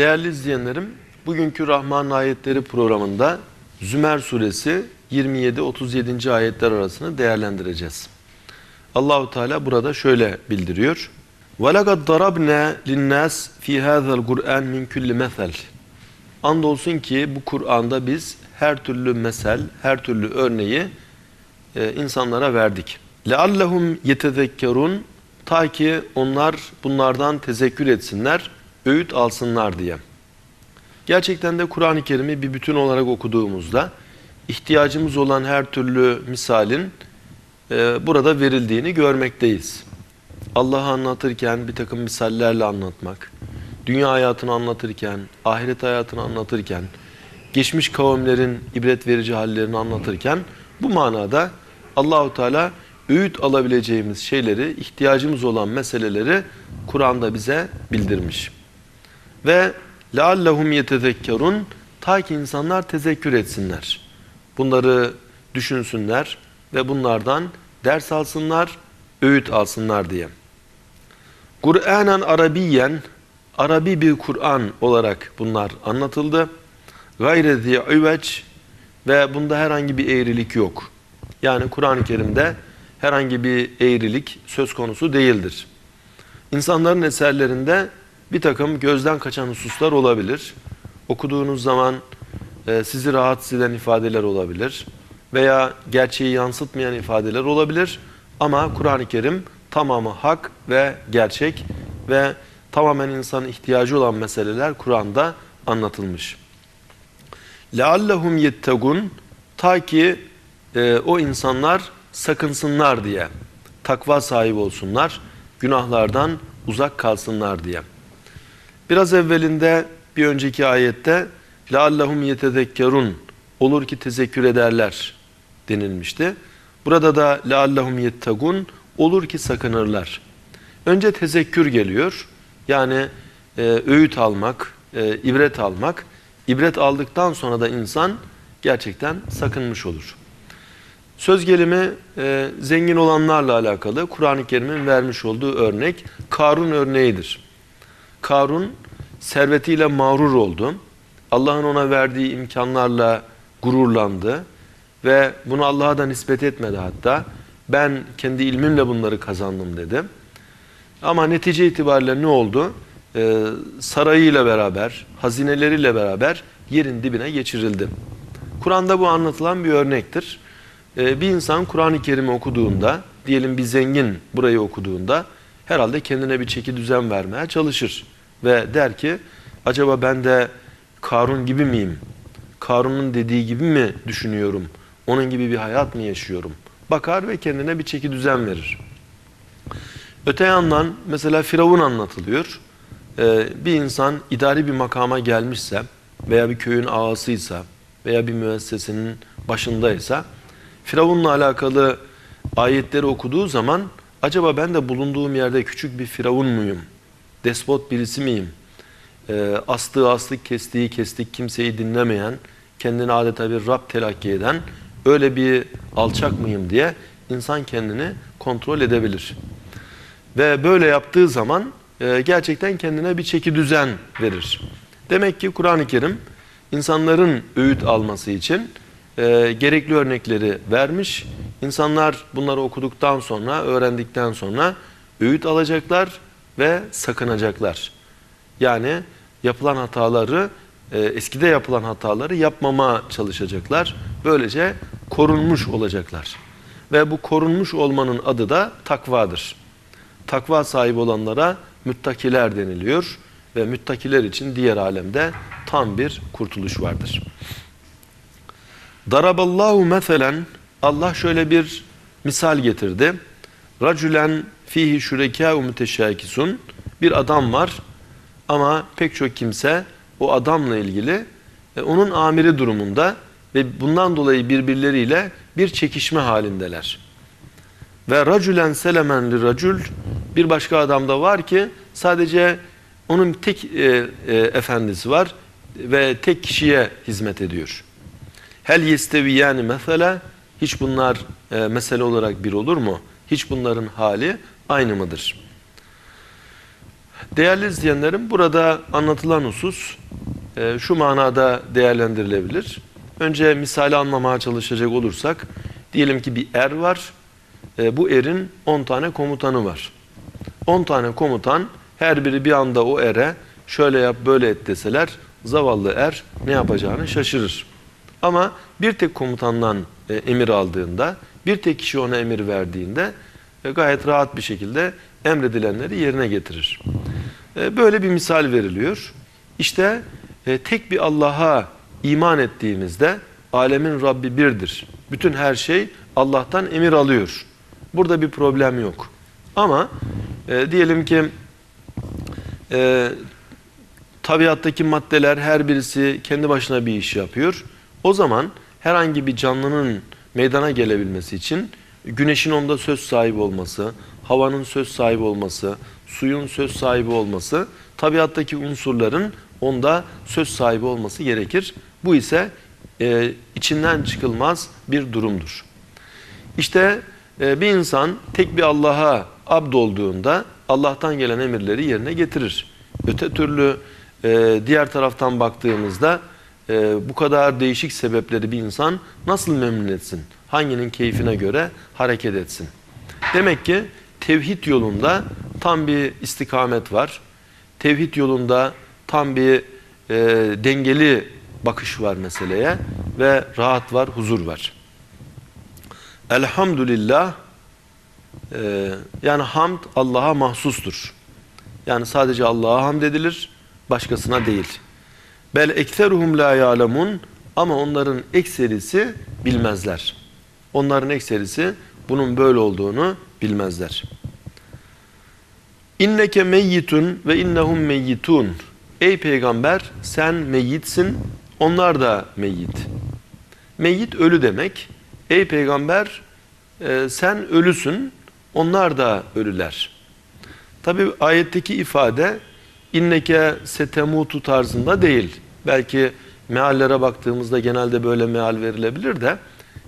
Değerli izleyenlerim, bugünkü Rahman Ayetleri programında Zümer suresi 27-37. ayetler arasını değerlendireceğiz. Allahu Teala burada şöyle bildiriyor. وَلَقَدْ ضَرَبْنَا لِلنَّاسِ فِي هَذَا الْقُرْآنِ مِنْ كُلِّ مَثَلٍ Andolsun ki bu Kur'an'da biz her türlü mesel, her türlü örneği e, insanlara verdik. لَعَلَّهُمْ يَتَذَكَّرُونَ Ta ki onlar bunlardan tezekkür etsinler, öğüt alsınlar diye. Gerçekten de Kur'an-ı Kerim'i bir bütün olarak okuduğumuzda ihtiyacımız olan her türlü misalin e, burada verildiğini görmekteyiz. Allah'ı anlatırken bir takım misallerle anlatmak, dünya hayatını anlatırken, ahiret hayatını anlatırken, geçmiş kavimlerin ibret verici hallerini anlatırken bu manada Allahu Teala öğüt alabileceğimiz şeyleri, ihtiyacımız olan meseleleri Kur'an'da bize bildirmiş. Ve leallehum yetezekkerun ta ki insanlar tezekkür etsinler. Bunları düşünsünler ve bunlardan ders alsınlar, öğüt alsınlar diye. Kur'anen Arabiyen Arabi bir Kur'an olarak bunlar anlatıldı. Gayre zi'üveç ve bunda herhangi bir eğrilik yok. Yani Kur'an-ı Kerim'de herhangi bir eğrilik söz konusu değildir. İnsanların eserlerinde bir takım gözden kaçan hususlar olabilir. Okuduğunuz zaman e, sizi rahatsız eden ifadeler olabilir. Veya gerçeği yansıtmayan ifadeler olabilir. Ama Kur'an-ı Kerim tamamı hak ve gerçek ve tamamen insanın ihtiyacı olan meseleler Kur'an'da anlatılmış. لَعَلَّهُمْ يَتَّقُونَ Ta ki e, o insanlar sakınsınlar diye, takva sahibi olsunlar, günahlardan uzak kalsınlar diye. Biraz evvelinde bir önceki ayette لَعَلَّهُمْ يَتَذَكَّرُونَ Olur ki tezekkür ederler denilmişti. Burada da لَعَلَّهُمْ يَتَّقُونَ Olur ki sakınırlar. Önce tezekkür geliyor. Yani e, öğüt almak, e, ibret almak. İbret aldıktan sonra da insan gerçekten sakınmış olur. Söz gelimi e, zengin olanlarla alakalı Kur'an-ı Kerim'in vermiş olduğu örnek Karun örneğidir. Karun servetiyle mağrur oldu. Allah'ın ona verdiği imkanlarla gururlandı ve bunu Allah'a da nispet etmedi hatta. Ben kendi ilmimle bunları kazandım dedi. Ama netice itibariyle ne oldu? Ee, sarayıyla beraber, hazineleriyle beraber yerin dibine geçirildi. Kur'an'da bu anlatılan bir örnektir. Ee, bir insan Kur'an-ı Kerim'i okuduğunda, diyelim bir zengin burayı okuduğunda herhalde kendine bir çeki düzen vermeye çalışır. Ve der ki, acaba ben de Karun gibi miyim? Karun'un dediği gibi mi düşünüyorum? Onun gibi bir hayat mı yaşıyorum? Bakar ve kendine bir çeki düzen verir. Öte yandan mesela Firavun anlatılıyor. Ee, bir insan idari bir makama gelmişse veya bir köyün ağasıysa veya bir müessesenin başındaysa Firavun'la alakalı ayetleri okuduğu zaman acaba ben de bulunduğum yerde küçük bir Firavun muyum? Despot birisi miyim? Ee, astığı astık, kestiği kestik, kimseyi dinlemeyen, kendini adeta bir Rab telakki eden öyle bir alçak mıyım diye insan kendini kontrol edebilir. Ve böyle yaptığı zaman e, gerçekten kendine bir çeki düzen verir. Demek ki Kur'an-ı Kerim insanların öğüt alması için e, gerekli örnekleri vermiş. İnsanlar bunları okuduktan sonra, öğrendikten sonra öğüt alacaklar ve sakınacaklar. Yani yapılan hataları, e, eskide yapılan hataları yapmama çalışacaklar. Böylece korunmuş olacaklar. Ve bu korunmuş olmanın adı da takvadır. Takva sahibi olanlara müttakiler deniliyor ve müttakiler için diğer alemde tam bir kurtuluş vardır. Daraballahu meselen Allah şöyle bir misal getirdi. Racülen fihi şurekâ'u müteşâkisun bir adam var ama pek çok kimse o adamla ilgili e, onun amiri durumunda ve bundan dolayı birbirleriyle bir çekişme halindeler. Ve racülen selemen li racül bir başka adam da var ki sadece onun tek e, e, efendisi var ve tek kişiye hizmet ediyor. Hel yestevi yani mesela hiç bunlar e, mesele olarak bir olur mu? Hiç bunların hali aynı mıdır? Değerli izleyenlerim burada anlatılan husus e, şu manada değerlendirilebilir. Önce misali anlamaya çalışacak olursak diyelim ki bir er var. E, bu erin 10 tane komutanı var. 10 tane komutan her biri bir anda o ere şöyle yap böyle et deseler zavallı er ne yapacağını şaşırır. Ama bir tek komutandan e, emir aldığında, bir tek kişi ona emir verdiğinde e, gayet rahat bir şekilde emredilenleri yerine getirir. E, böyle bir misal veriliyor. İşte e, tek bir Allah'a iman ettiğimizde alemin Rabbi birdir. Bütün her şey Allah'tan emir alıyor. Burada bir problem yok. Ama e, diyelim ki e, tabiattaki maddeler her birisi kendi başına bir iş yapıyor. O zaman herhangi bir canlının meydana gelebilmesi için güneşin onda söz sahibi olması, havanın söz sahibi olması, suyun söz sahibi olması, tabiattaki unsurların onda söz sahibi olması gerekir. Bu ise e, içinden çıkılmaz bir durumdur. İşte e, bir insan tek bir Allah'a abd olduğunda Allah'tan gelen emirleri yerine getirir. Öte türlü e, diğer taraftan baktığımızda e, bu kadar değişik sebepleri bir insan nasıl memnun etsin? Hanginin keyfine göre hareket etsin? Demek ki tevhid yolunda tam bir istikamet var. Tevhid yolunda tam bir e, dengeli bakış var meseleye ve rahat var, huzur var. Elhamdülillah e, yani hamd Allah'a mahsustur. Yani sadece Allah'a hamd edilir, başkasına değil. Bel ekseruhum la ya'lemun ama onların ekserisi bilmezler. Onların ekserisi bunun böyle olduğunu bilmezler. İnneke meyyitun ve innehum meyyitun. Ey peygamber sen meyyitsin, onlar da meyyit. Meyyit ölü demek. Ey peygamber e, sen ölüsün, onlar da ölüler. Tabi ayetteki ifade inneke setemutu tarzında değil. Belki meallere baktığımızda genelde böyle meal verilebilir de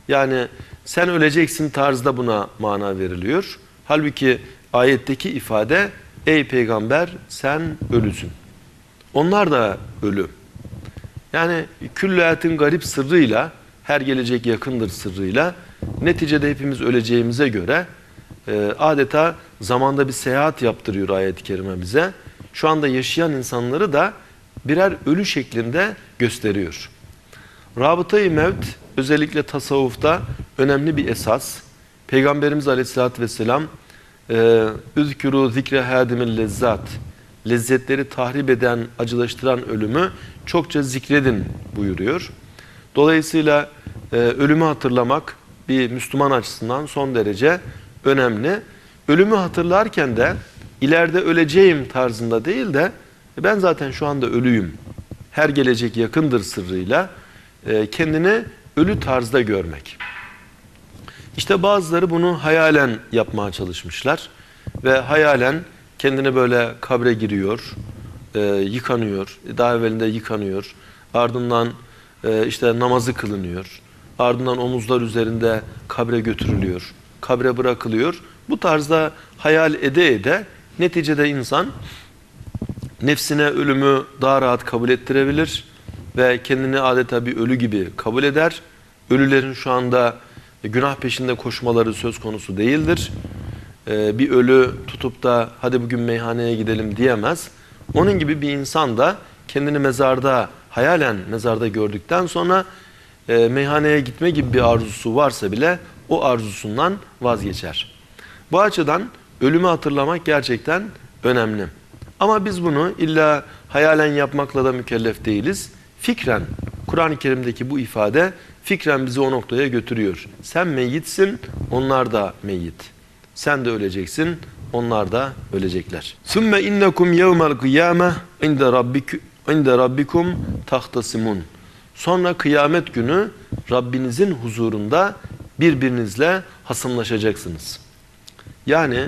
yani sen öleceksin tarzda buna mana veriliyor. Halbuki ayetteki ifade ey peygamber sen ölüsün. Onlar da ölü. Yani külliyetin garip sırrıyla her gelecek yakındır sırrıyla neticede hepimiz öleceğimize göre e, adeta zamanda bir seyahat yaptırıyor ayet-i kerime bize. Şu anda yaşayan insanları da birer ölü şeklinde gösteriyor. Rabıtayı mevt özellikle tasavvufta önemli bir esas. Peygamberimiz Aleyhisselatü Vesselam Üzkürü zikre hadimil lezzat lezzetleri tahrip eden, acılaştıran ölümü çokça zikredin buyuruyor. Dolayısıyla e, ölümü hatırlamak bir Müslüman açısından son derece önemli. Ölümü hatırlarken de ileride öleceğim tarzında değil de e, ben zaten şu anda ölüyüm. Her gelecek yakındır sırrıyla e, kendini ölü tarzda görmek. İşte bazıları bunu hayalen yapmaya çalışmışlar ve hayalen kendini böyle kabre giriyor, e, yıkanıyor, daha evvelinde yıkanıyor, ardından e, işte namazı kılınıyor, ardından omuzlar üzerinde kabre götürülüyor, kabre bırakılıyor. Bu tarzda hayal ede ede neticede insan nefsine ölümü daha rahat kabul ettirebilir ve kendini adeta bir ölü gibi kabul eder. Ölülerin şu anda günah peşinde koşmaları söz konusu değildir. Ee, bir ölü tutup da hadi bugün meyhaneye gidelim diyemez. Onun gibi bir insan da kendini mezarda, hayalen mezarda gördükten sonra e, meyhaneye gitme gibi bir arzusu varsa bile o arzusundan vazgeçer. Bu açıdan ölümü hatırlamak gerçekten önemli. Ama biz bunu illa hayalen yapmakla da mükellef değiliz. Fikren, Kur'an-ı Kerim'deki bu ifade fikren bizi o noktaya götürüyor. Sen meyyitsin, onlar da meyyit. Sen de öleceksin, onlar da ölecekler. Sümme innekum yevmel kıyame inde rabbik inde rabbikum tahtasimun. Sonra kıyamet günü Rabbinizin huzurunda birbirinizle hasımlaşacaksınız. Yani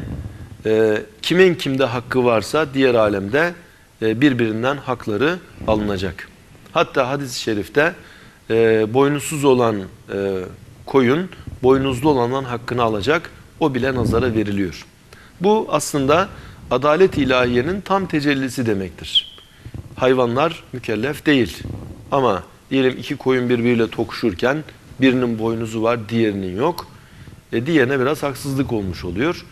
e, kimin kimde hakkı varsa diğer alemde e, birbirinden hakları alınacak. Hatta hadis-i şerifte e, boynuzsuz olan e, koyun boynuzlu olandan hakkını alacak. O bile nazara veriliyor. Bu aslında adalet ilahiyenin tam tecellisi demektir. Hayvanlar mükellef değil. Ama diyelim iki koyun birbiriyle tokuşurken birinin boynuzu var, diğerinin yok. E, diğerine biraz haksızlık olmuş oluyor.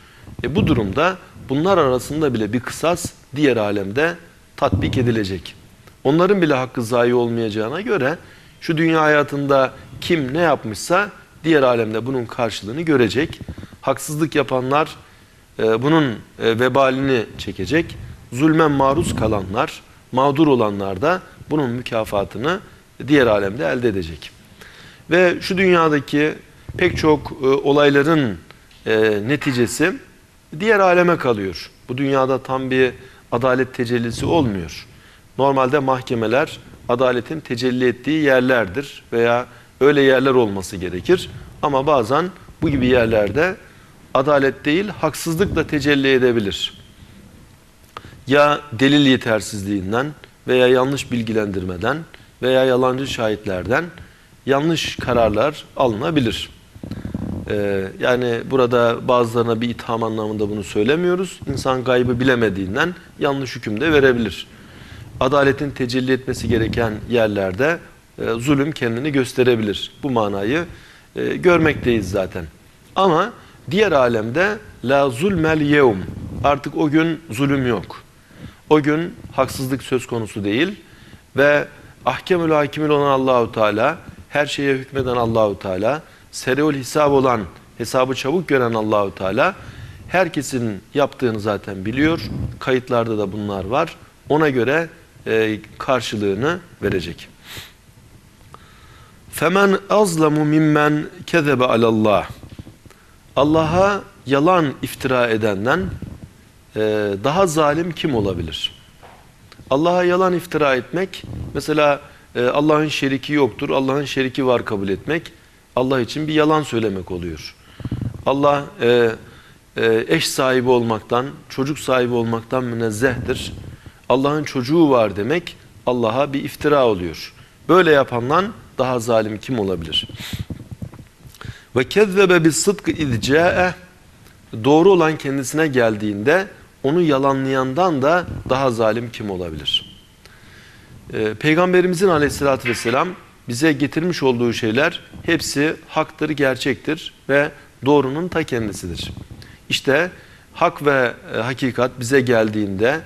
E, bu durumda bunlar arasında bile bir kısas diğer alemde tatbik edilecek. Onların bile hakkı zayi olmayacağına göre şu dünya hayatında kim ne yapmışsa diğer alemde bunun karşılığını görecek. Haksızlık yapanlar e, bunun e, vebalini çekecek. Zulmen maruz kalanlar, mağdur olanlar da bunun mükafatını diğer alemde elde edecek. Ve şu dünyadaki pek çok e, olayların neticesi diğer aleme kalıyor. Bu dünyada tam bir adalet tecellisi olmuyor. Normalde mahkemeler adaletin tecelli ettiği yerlerdir veya öyle yerler olması gerekir. Ama bazen bu gibi yerlerde adalet değil haksızlık da tecelli edebilir. Ya delil yetersizliğinden veya yanlış bilgilendirmeden veya yalancı şahitlerden yanlış kararlar alınabilir. Ee, yani burada bazılarına bir itham anlamında bunu söylemiyoruz. İnsan gaybı bilemediğinden yanlış hüküm de verebilir. Adaletin tecelli etmesi gereken yerlerde e, zulüm kendini gösterebilir. Bu manayı e, görmekteyiz zaten. Ama diğer alemde la zulmel yevm artık o gün zulüm yok. O gün haksızlık söz konusu değil ve ahkemül hakimül olan Allahu Teala, her şeye hükmeden Allahu Teala, seriol hesap olan, hesabı çabuk gören Allahu Teala herkesin yaptığını zaten biliyor. Kayıtlarda da bunlar var. Ona göre e, karşılığını verecek. Femen azlamu mimmen kezebe alallah. Allah'a yalan iftira edenden e, daha zalim kim olabilir? Allah'a yalan iftira etmek, mesela e, Allah'ın şeriki yoktur, Allah'ın şeriki var kabul etmek, Allah için bir yalan söylemek oluyor. Allah eş sahibi olmaktan, çocuk sahibi olmaktan münezzehtir. Allah'ın çocuğu var demek Allah'a bir iftira oluyor. Böyle yapandan daha zalim kim olabilir? Ve kezzebe bis sıdkı izca'e doğru olan kendisine geldiğinde onu yalanlayandan da daha zalim kim olabilir? Ee, Peygamberimizin aleyhissalatü vesselam bize getirmiş olduğu şeyler hepsi haktır, gerçektir ve doğrunun ta kendisidir. İşte hak ve hakikat bize geldiğinde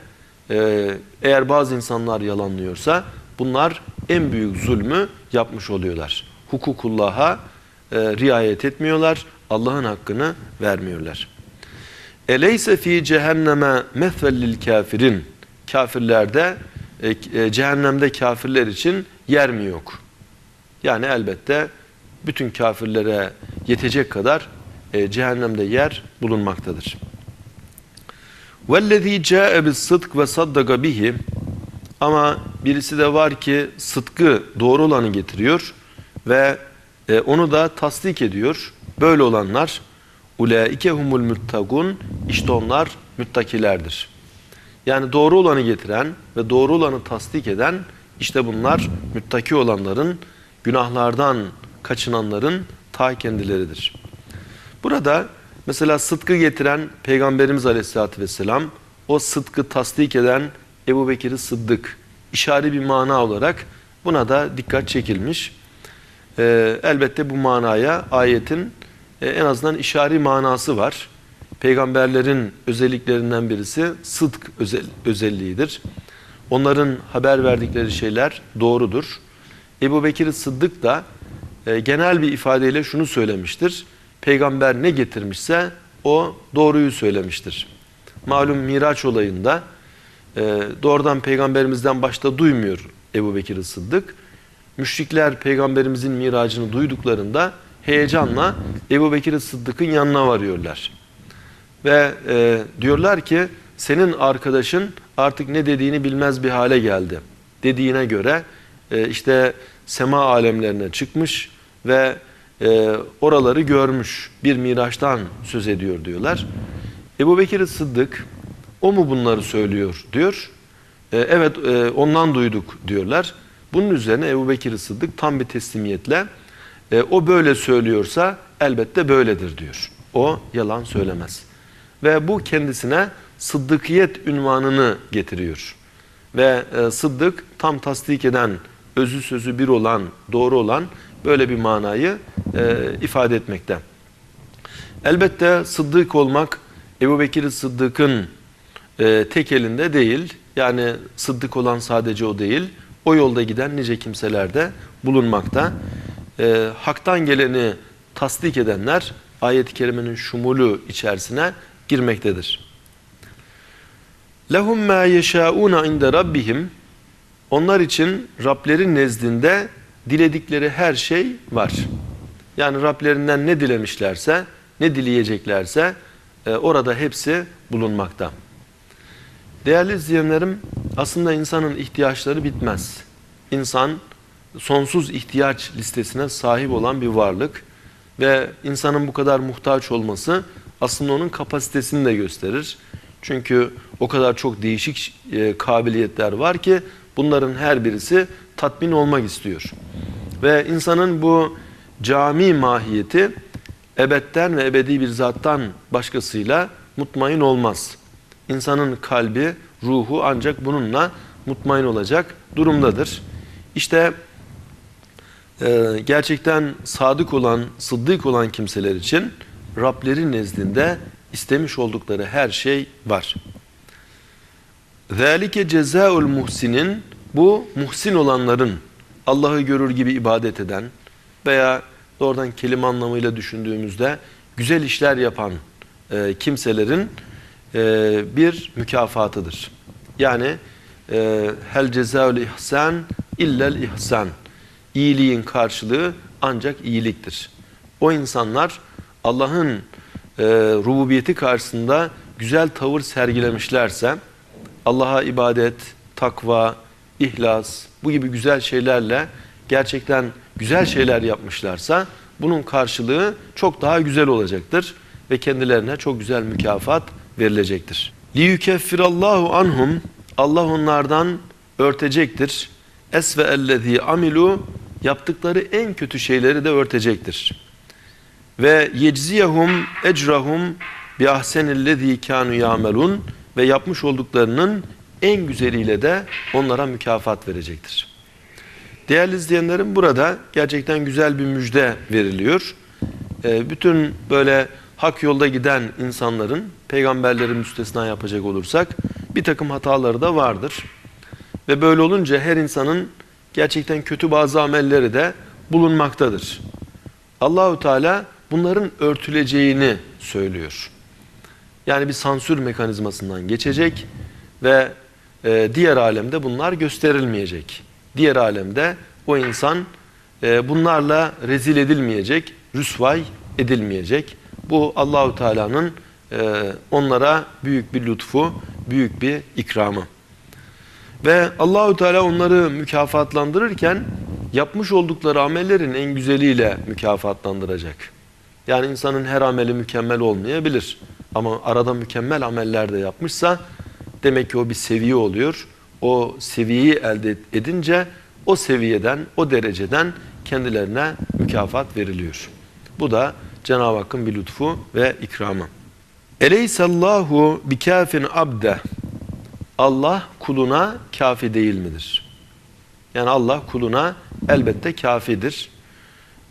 e, eğer bazı insanlar yalanlıyorsa bunlar en büyük zulmü yapmış oluyorlar. Hukukullah'a e, riayet etmiyorlar, Allah'ın hakkını vermiyorlar. Eleyse fi cehenneme methvellil kafirin. Kafirlerde e, e, cehennemde kafirler için yer mi yok? Yani elbette bütün kafirlere yetecek kadar e, cehennemde yer bulunmaktadır. وَالَّذ۪ي جَاءَ بِالصِّدْقِ وَصَدَّقَ bihi Ama birisi de var ki sıdkı doğru olanı getiriyor ve e, onu da tasdik ediyor. Böyle olanlar ulaike humul muttagun işte onlar müttakilerdir. Yani doğru olanı getiren ve doğru olanı tasdik eden işte bunlar müttaki olanların günahlardan kaçınanların ta kendileridir. Burada mesela sıdkı getiren Peygamberimiz Aleyhisselatü Vesselam o sıdkı tasdik eden Ebu Bekir'i Sıddık işari bir mana olarak buna da dikkat çekilmiş. Ee, elbette bu manaya ayetin e, en azından işari manası var. Peygamberlerin özelliklerinden birisi sıdk özel, özelliğidir. Onların haber verdikleri şeyler doğrudur. Ebu Bekir Sıddık da e, genel bir ifadeyle şunu söylemiştir. Peygamber ne getirmişse o doğruyu söylemiştir. Malum Miraç olayında e, doğrudan peygamberimizden başta duymuyor Ebu Bekir Sıddık. Müşrikler peygamberimizin miracını duyduklarında heyecanla Ebu Bekir Sıddık'ın yanına varıyorlar. Ve e, diyorlar ki senin arkadaşın artık ne dediğini bilmez bir hale geldi. Dediğine göre e, işte sema alemlerine çıkmış ve e, oraları görmüş bir miraçtan söz ediyor diyorlar. Ebu Bekir Sıddık o mu bunları söylüyor diyor. E, evet e, ondan duyduk diyorlar. Bunun üzerine Ebu Bekir Sıddık tam bir teslimiyetle e, o böyle söylüyorsa elbette böyledir diyor. O yalan söylemez. Ve bu kendisine sıddıkiyet ünvanını getiriyor. Ve e, sıddık tam tasdik eden, özü sözü bir olan, doğru olan böyle bir manayı e, ifade etmekte. Elbette sıddık olmak Ebu Bekir Sıddık'ın e, tek elinde değil. Yani sıddık olan sadece o değil. O yolda giden nice kimseler de bulunmakta. E, haktan geleni tasdik edenler ayet-i kerimenin şumulu içerisine girmektedir. Lehum ma yeşauna inde rabbihim onlar için Rablerin nezdinde diledikleri her şey var. Yani Rablerinden ne dilemişlerse, ne dileyeceklerse e, orada hepsi bulunmakta. Değerli izleyenlerim, aslında insanın ihtiyaçları bitmez. İnsan sonsuz ihtiyaç listesine sahip olan bir varlık ve insanın bu kadar muhtaç olması aslında onun kapasitesini de gösterir. Çünkü o kadar çok değişik e, kabiliyetler var ki bunların her birisi tatmin olmak istiyor. Ve insanın bu cami mahiyeti ebedden ve ebedi bir zattan başkasıyla mutmain olmaz. İnsanın kalbi, ruhu ancak bununla mutmain olacak durumdadır. İşte e, gerçekten sadık olan, sıddık olan kimseler için Rablerin nezdinde istemiş oldukları her şey var. ذَٰلِكَ cezaul muhsinin bu muhsin olanların Allah'ı görür gibi ibadet eden veya doğrudan kelime anlamıyla düşündüğümüzde güzel işler yapan e, kimselerin e, bir mükafatıdır. Yani e, hel cezaül ihsan illel ihsan. İyiliğin karşılığı ancak iyiliktir. O insanlar Allah'ın e, rububiyeti karşısında güzel tavır sergilemişlerse Allah'a ibadet, takva, ihlas bu gibi güzel şeylerle gerçekten güzel şeyler yapmışlarsa bunun karşılığı çok daha güzel olacaktır ve kendilerine çok güzel mükafat verilecektir. Liyukeffirallahu anhum Allah onlardan örtecektir. Esve ellezî amilu yaptıkları en kötü şeyleri de örtecektir. Ve yecziyehum ecrahum bi ahsenillezî kânû yâmelun ve yapmış olduklarının en güzeliyle de onlara mükafat verecektir. Değerli izleyenlerim burada gerçekten güzel bir müjde veriliyor. Ee, bütün böyle hak yolda giden insanların peygamberlerin müstesna yapacak olursak bir takım hataları da vardır. Ve böyle olunca her insanın gerçekten kötü bazı amelleri de bulunmaktadır. Allahu Teala bunların örtüleceğini söylüyor. Yani bir sansür mekanizmasından geçecek ve e, diğer alemde bunlar gösterilmeyecek. Diğer alemde o insan e, bunlarla rezil edilmeyecek, rüsvay edilmeyecek. Bu Allahu Teala'nın e, onlara büyük bir lütfu, büyük bir ikramı. Ve Allahu Teala onları mükafatlandırırken yapmış oldukları amellerin en güzeliyle mükafatlandıracak. Yani insanın her ameli mükemmel olmayabilir. Ama arada mükemmel ameller de yapmışsa demek ki o bir seviye oluyor. O seviyeyi elde edince o seviyeden, o dereceden kendilerine mükafat veriliyor. Bu da Cenab-ı Hakk'ın bir lütfu ve ikramı. Eleysallahu bikafin abde. Allah kuluna kafi değil midir? Yani Allah kuluna elbette kafidir.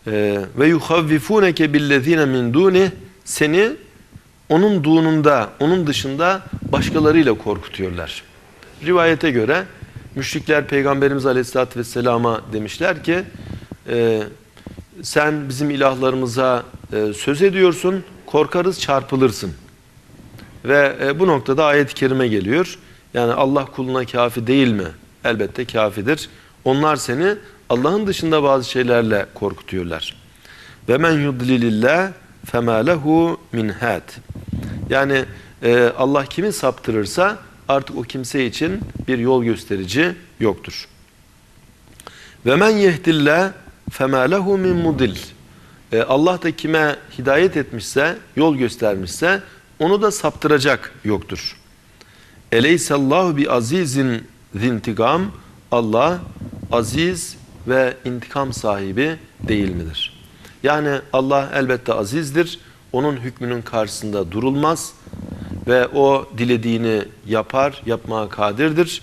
Ee, ve yuhavvifuneke billezine min duni seni onun dununda, onun dışında başkalarıyla korkutuyorlar. Rivayete göre müşrikler Peygamberimiz Aleyhisselatü Vesselam'a demişler ki e, sen bizim ilahlarımıza e, söz ediyorsun, korkarız çarpılırsın. Ve e, bu noktada ayet-i kerime geliyor. Yani Allah kuluna kafi değil mi? Elbette kafidir. Onlar seni Allah'ın dışında bazı şeylerle korkutuyorlar. Ve men yudlilillah fema lehu min had. Yani e, Allah kimi saptırırsa artık o kimse için bir yol gösterici yoktur. Ve men yehdillah fema lehu min mudil. E, Allah da kime hidayet etmişse, yol göstermişse onu da saptıracak yoktur. Eleysallahu bi azizin zintigam. Allah aziz ve intikam sahibi değil midir? Yani Allah elbette azizdir. Onun hükmünün karşısında durulmaz ve o dilediğini yapar, yapmaya kadirdir.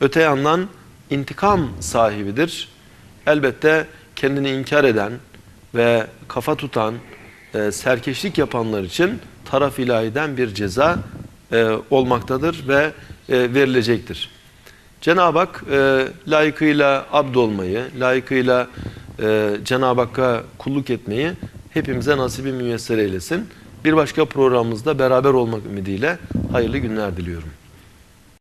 Öte yandan intikam sahibidir. Elbette kendini inkar eden ve kafa tutan, e, serkeşlik yapanlar için taraf ilahiden bir ceza e, olmaktadır ve e, verilecektir. Cenab-ı Hak e, layıkıyla abd olmayı, layıkıyla e, Cenab-ı Hakk'a kulluk etmeyi hepimize nasibi müyesser eylesin. Bir başka programımızda beraber olmak ümidiyle hayırlı günler diliyorum.